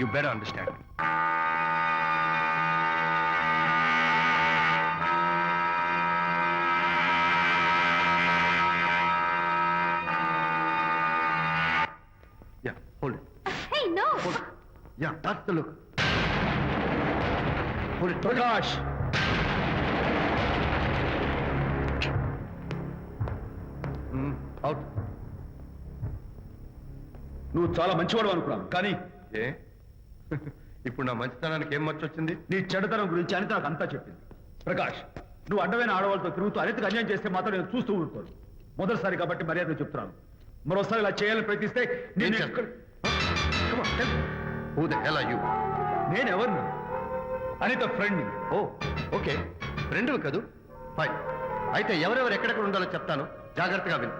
you better understand Yeah, hold it. Hey, no! Hold it. Yeah, that's the look. Hold it. Prakash Mm, out. నువ్వు చాలా మంచివాడు అనుకున్నాను కానీ ఏ ఇప్పుడు నా మంచితనానికి ఏం మర్చి వచ్చింది నీ చెడుతనం గురించి అనిత నాకు అంతా చెప్పింది. ప్రకాష్ నువ్వు అడ్డమైన ఆడవాళ్ళతో తిరుగుతూ అనితకు అన్యాయం చేస్తే మాత్రం నేను చూస్తూ ఉంటాను మొదటిసారి కాబట్టి మర్యాద చెప్తున్నాను. మరోసారి ఇలా చేయాలని ప్రయత్నిస్తే నేను you? నేను ఎవరిని? అనిత ఫ్రెండ్ని ఓ ఓకే. రెండు కదూ? ఫైన్ అయితే ఎవరెవరు ఎక్కడెక్కడ ఉండాలో చెప్తాను. జాగ్రత్తగా విను.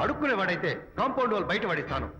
అడుక్కునేవాడైతే కాంపౌండ్ వాళ్ళు బయట పడిస్తాను.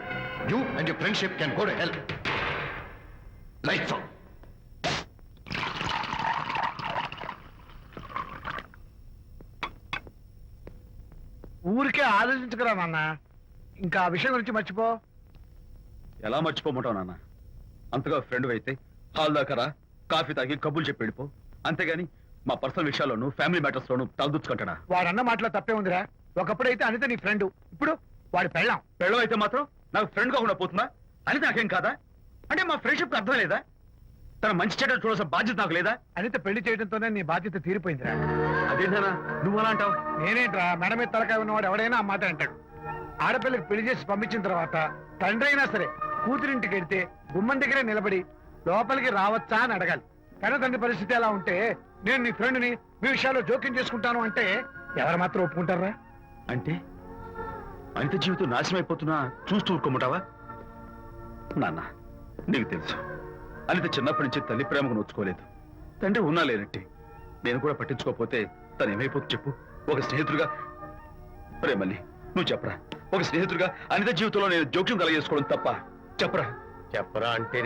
you and you friendship can go to help lights on ఊరికే ఆలోచించుకురా నాన్న. ఇంకా ఆ విషయం గురించి మర్చిపో. ఎలా మర్చిపోమంటావు నాన్న? అంతగా ఫ్రెండ్ అయితే హాల్ దాకా రా కాఫీ తాగి కబుర్లు చెప్పి వెళ్ళిపో. అంతేగాని మా పర్సనల్ విషయాల్లోనూ ఫ్యామిలీ మ్యాటర్స్ లోను తలదూచుకుంటాడా వాడన్న మాటలో తప్పే ఉందిరా. ఒకప్పుడైతే అనిత నీ ఫ్రెండ్ ఇప్పుడు వాడి పెళ్ళాం. పెళ్ళం అయితే మాత్రం నాకు ఫ్రెండ్ కాకుండా పోతుందా? అని నాకేం కాదా? అంటే మా ఫ్రెండ్షిప్ అర్థం లేదా? తన మంచి చెడ్డ చూడాల్సిన బాధ్యత నాకు లేదా? అనిత పెళ్ళి చేయడంతోనే నీ బాధ్యత తీరిపోయిందిరా. అదేంటనా నువ్వు అలా అంటావు? నేనేంట్రా మెడ మీద తలకాయ ఉన్నవాడు ఎవడైనా ఆ మాట అంటాడు. ఆడపిల్లకి పెళ్ళి చేసి పంపించిన తర్వాత తండ్రి అయినా సరే కూతురింటికి వెడితే గుమ్మం దగ్గరే నిలబడి లోపలికి రావచ్చా అని అడగాలి. కన్న తండ్రి పరిస్థితి ఎలా ఉంటే నేను నీ ఫ్రెండ్ని మీ విషయాల్లో జోక్యం చేసుకుంటాను అంటే ఎవరు మాత్రం ఒప్పుకుంటారా అంటే? అంత జీవితం నాశనం అయిపోతున్నా చూస్తూ ఊరుకోమంటావా? నాన్న నీకు తెలుసు. అనిత చిన్నప్పటి నుంచి తల్లి ప్రేమకు నోచుకోలేదు. తండ్రి ఉన్నా లేనట్టి. నేను కూడా పట్టించుకోకపోతే తను ఏమైపోతుంది చెప్పు. ఒక స్నేహితుడిగా ప్రేమల్ని నువ్వు చెప్పరా? ఒక స్నేహితుడిగా అనిత జీవితంలో నేను జోక్యం కలగేసుకోవడం తప్ప చెప్పరా? చెప్పరా అంటే